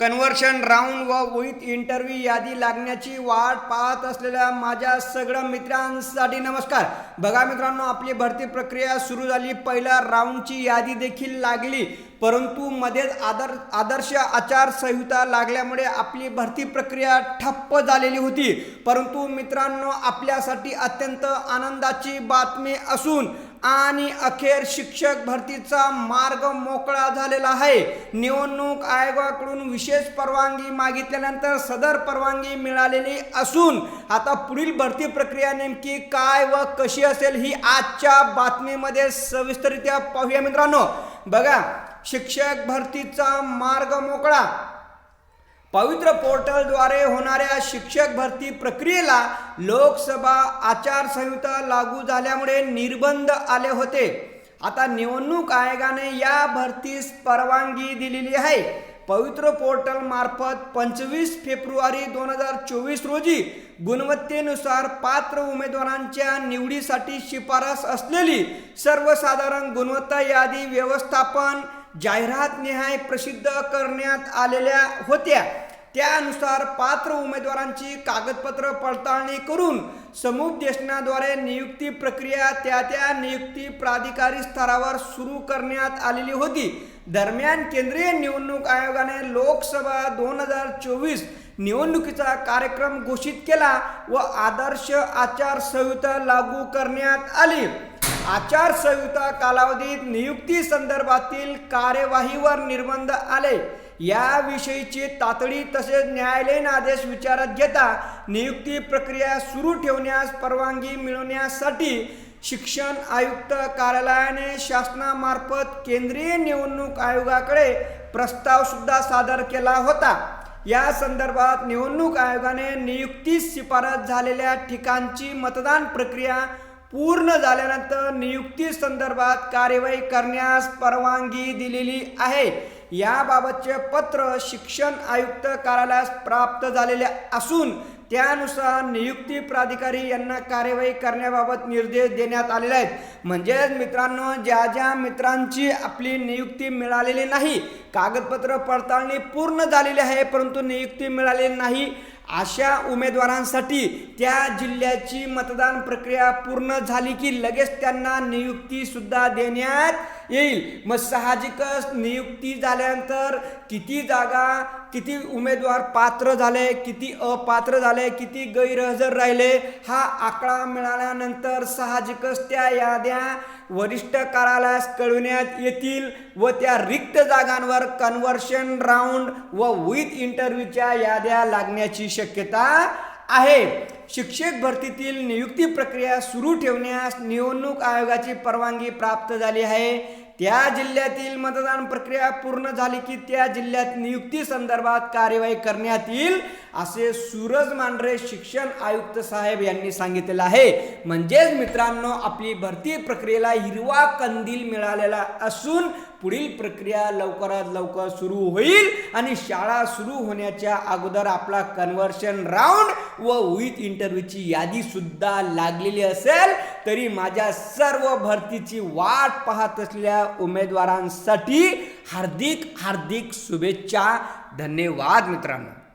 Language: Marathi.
कन्व्हर्शन राऊंड व विथ इंटरव्ह्यू यादी लागण्याची वाट पाहत असलेल्या माझ्या सगळ्या मित्रांसाठी नमस्कार. बघा मित्रांनो आपली भरती प्रक्रिया सुरू झाली. पहिल्या राऊंडची यादी देखील लागली. परंतु मध्येच आदर आदर्श आचारसंहिता लागल्यामुळे आपली भरती प्रक्रिया ठप्प झालेली होती. परंतु मित्रांनो आपल्यासाठी अत्यंत आनंदाची बातमी असून आणि अखेर शिक्षक भरतीचा मार्ग मोकळा झालेला आहे. निवडणूक आयोगाकडून विशेष परवानगी मागितल्यानंतर सदर परवानगी मिळालेली असून आता पुढील भरती प्रक्रिया नेमकी काय व कशी असेल ही आजच्या बातमीमध्ये सविस्तरित्या पाहूया मित्रांनो. बघा शिक्षक भरतीचा मार्ग मोकळा. पवित्र पोर्टलद्वारे होणाऱ्या शिक्षक भरती प्रक्रियेला लोकसभा आचारसंहिता लागू झाल्यामुळे निर्बंध आले होते. आता निवडणूक आयोगाने या भरतीस परवानगी दिलेली आहे. पवित्र पोर्टल मार्फत पंचवीस फेब्रुवारी दोन हजार चोवीस रोजी गुणवत्तेनुसार पात्र उमेदवारांच्या निवडीसाठी शिफारस असलेली सर्वसाधारण गुणवत्ता यादी व्यवस्थापन जाहिरात निहाय प्रसिद्ध करण्यात आलेल्या होत्या. त्यानुसार पात्र उमेदवारांची कागदपत्र पडताळणी करून समुपदेशनाद्वारे नियुक्ती प्रक्रिया त्या त्या नियुक्ती प्राधिकारी स्तरावर सुरू करण्यात आलेली होती. दरम्यान केंद्रीय निवडणूक आयोगाने लोकसभा दोन हजार चोवीस निवडणुकीचा कार्यक्रम घोषित केला व आदर्श आचारसंहिता लागू करण्यात आली. आचारसंहिता कालावधीत नियुक्ती संदर्भातील कार्यवाहीवर निर्बंध आले. याविषयीची तातडी तसेच न्यायालयीन आदेश विचारात घेता नियुक्ती प्रक्रिया सुरू ठेवण्यास परवानगी मिळवण्यासाठी शिक्षण आयुक्त कार्यालयाने शासनामार्फत केंद्रीय निवडणूक आयोगाकडे प्रस्तावसुद्धा सादर केला होता. या संदर्भात निवडणूक आयोगाने नियुक्तीस शिफारस झालेल्या ठिकाणची मतदान प्रक्रिया पूर्ण झाल्यानंतर नियुक्ती संदर्भात कार्यवाही करण्यास परवानगी दिलेली आहे. याबाबतचे पत्र शिक्षण आयुक्त कार्यालयास प्राप्त झालेले असून त्यानुसार नियुक्ती प्राधिकारी यांना कार्यवाही करण्याबाबत निर्देश देण्यात आलेले आहेत. म्हणजेच मित्रांनो ज्या ज्या मित्रांची आपली नियुक्ती मिळालेली नाही कागदपत्र पडताळणी पूर्ण झालेली आहे परंतु नियुक्ती मिळालेली नाही अशा उमेदवारांसाठी त्या जिल्ह्याची मतदान प्रक्रिया पूर्ण झाली की लगेच त्यांना नियुक्तीसुद्धा देण्यात येईल. मग साहजिकच नियुक्ती झाल्यानंतर किती जागा किती उमेदवार पात्र झाले किती अपात्र झाले किती गैरहजर राहिले हा आकडा मिळाल्यानंतर साहजिकच त्या याद्या वरिष्ठ कार्यालयास कळविण्यात येतील व त्या रिक्त जागांवर कन्व्हर्शन राऊंड व विथ इंटरव्ह्यूच्या याद्या लागण्याची शक्यता आहे. शिक्षक भरतीतील नियुक्ती प्रक्रिया सुरू ठेवण्यास निवडणूक आयोगाची परवानगी प्राप्त झाली आहे. त्या जिल्ह्यातील मतदान प्रक्रिया पूर्ण झाली की त्या जिल्ह्यात नियुक्ती संदर्भात कार्यवाही करण्यात येईल असे सूरज मांढरे शिक्षण आयुक्त साहेब यांनी सांगितलेलं आहे. म्हणजेच मित्रांनो आपली भरती प्रक्रियेला हिरवा कंदील मिळालेला असून पुढील प्रक्रिया लवकरात लवकर सुरू होईल आणि शाळा सुरू होण्याच्या अगोदर आपला कन्व्हर्शन राऊंड व विथ इंटरव्ह्यूची यादी सुद्धा लागलेली असेल. तरी माझ्या सर्व भरतीची वाट पाहत असलेल्या उमेदवारांसाठी हार्दिक हार्दिक शुभेच्छा. धन्यवाद मित्रांनो.